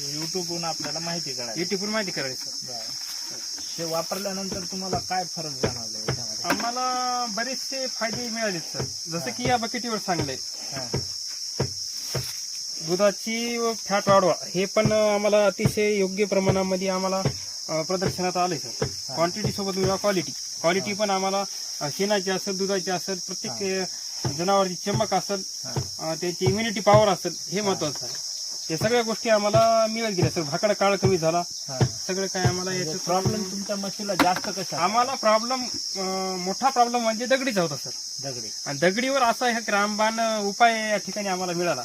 युट्यूबवरून आपल्याला माहिती कळाली युट्यूबवर माहिती करायचं. बरं. ते वापरल्यानंतर तुम्हाला काय फरक जाणवला याच्यामध्ये? आम्हाला बरेचसे फायदे मिळाले सर. जसं की या बकेटीवर सांगलंय. हा. दुधाची फॅट वाढवा. हे पण आम्हाला अतिशय योग्य प्रमाणामध्ये आम्हाला अ, प्रदर्शनात आलंय सर. क्वांटिटी सोबत क्वालिटी क्वालिटी पण आम्हाला अ, शेणाची असेल दुधाची असेल प्रत्येक अ, जनावरांची चमक असेल हा. अ, त्याची इम्युनिटी पॉवर असेल हे. महत्वाचं आहे. हे सगळ्या गोष्टी आम्हाला मिळत गेल्या सर भाकडा काळ कमी झाला. सगळं काय आम्हाला याचं प्रॉब्लेम तुमच्या म्हशीला जास्त कशा आम्हाला प्रॉब्लेम मोठा प्रॉब्लेम म्हणजे दगडीचा होता सर दगडी आणि दगडीवर असा ह्या रामबाण उपाय या ठिकाणी आम्हाला मिळाला.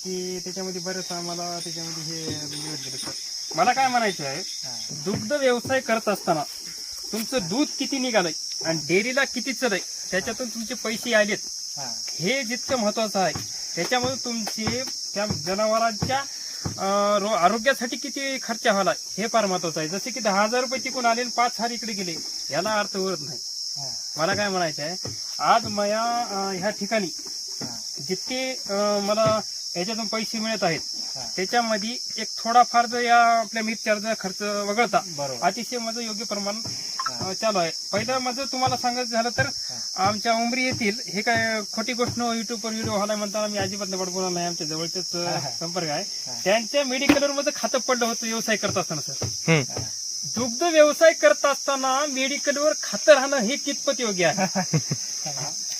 की त्याच्यामध्ये बरेच आम्हाला त्याच्यामध्ये हे मिळत गेलं सर मला काय म्हणायचं आहे. दुग्ध व्यवसाय करत असताना तुमचं दूध किती निघालंय आणि डेअरीला किती चलय त्याच्यातून तुमचे पैसे आलेत. हे जितकं महत्वाचं आहे त्याच्यामध्ये तुमचे त्या जनावरांच्या आरोग्यासाठी किती खर्च व्हायला हे फार महत्वाचं आहे जसे की दहा हजार रुपये तिकून आले आणि पाच हजार इकडे गेले याला अर्थ उरत नाही. मला काय म्हणायचं आहे आज मया ह्या ठिकाणी. जितके मला याच्यातून पैसे मिळत आहेत. त्याच्यामध्ये एक थोडाफार जर या आपल्या मिरच्याचा खर्च वगळता अतिशय माझं योग्य प्रमाण चालू आहे. पहिलं माझं तुम्हाला सांगायचं झालं तर आमच्या उमरी येथील हे काय खोटी गोष्ट युट्यूबवर व्हिडिओ व्हायला म्हणताना मी अजिबात नबड बोलणार नाही. आमच्या जवळचेच. संपर्क आहे. त्यांच्या मेडिकलवर माझं खातं पडलं होतं व्यवसाय करत असताना सर. दुग्ध व्यवसाय करत असताना मेडिकलवर खातं राहणं हे कितपत योग्य आहे.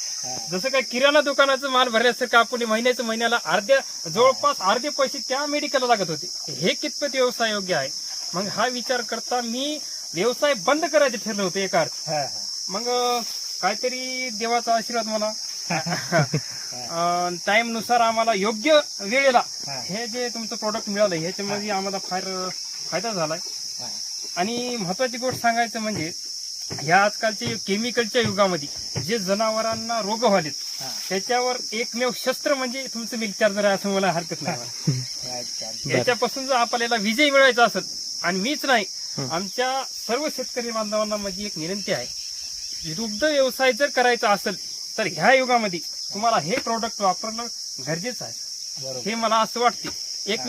जसं काय किराणा दुकानाचं माल भरल्यासारखं आपण महिन्याचं महिन्याला अर्ध्या जवळपास अर्धे पैसे त्या मेडिकलला लागत होते. हे कितपत व्यवसाय योग्य आहे? मग हा विचार करता मी व्यवसाय बंद करायचं ठरलं होतं एका अर्थ. मग काहीतरी देवाचा आशीर्वाद मला टाइमनुसार आम्हाला योग्य वेळेला हा. जे तुमचं प्रोडक्ट मिळालं ह्याच्यामध्ये आम्हाला फार फायदा झालाय. आणि महत्वाची गोष्ट सांगायचं म्हणजे ह्या आजकालच्या केमिकलच्या युगामध्ये जे जनावरांना रोग व्हालेत हा. त्याच्यावर एकमेव शस्त्र म्हणजे तुमचं मिल्क चार्जर आहे असं मला हरकत नाही. याच्यापासून जर आपल्याला विजय मिळवायचा असेल आणि मीच नाही आमच्या सर्व शेतकरी बांधवांना माझी एक विनंती आहे दुग्ध व्यवसाय जर करायचा असेल तर ह्या युगामध्ये तुम्हाला हे प्रोडक्ट वापरणं गरजेचं आहे हे मला असं वाटते